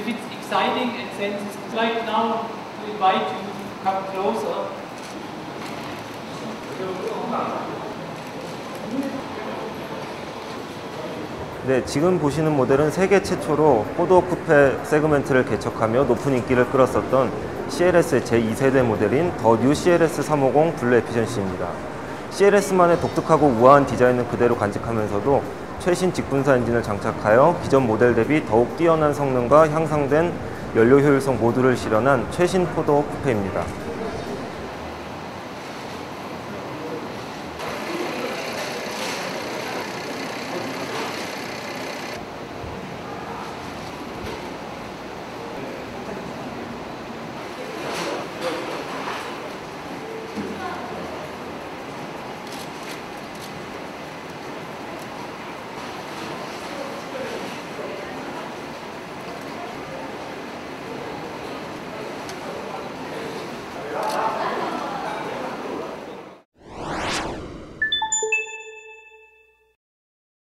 And like now, we invite you to come closer. 네, 지금 보시는 모델은 세계 최초로 포도 쿠페 세그멘트를 개척하며 높은 인기를 끌었었던 CLS의 제2세대 모델인 더 뉴 CLS 350 블루 에피션시입니다. CLS만의 독특하고 우아한 디자인을 그대로 간직하면서도 최신 직분사 엔진을 장착하여 기존 모델 대비 더욱 뛰어난 성능과 향상된 연료 효율성 모두를 실현한 최신 포도 쿠페입니다.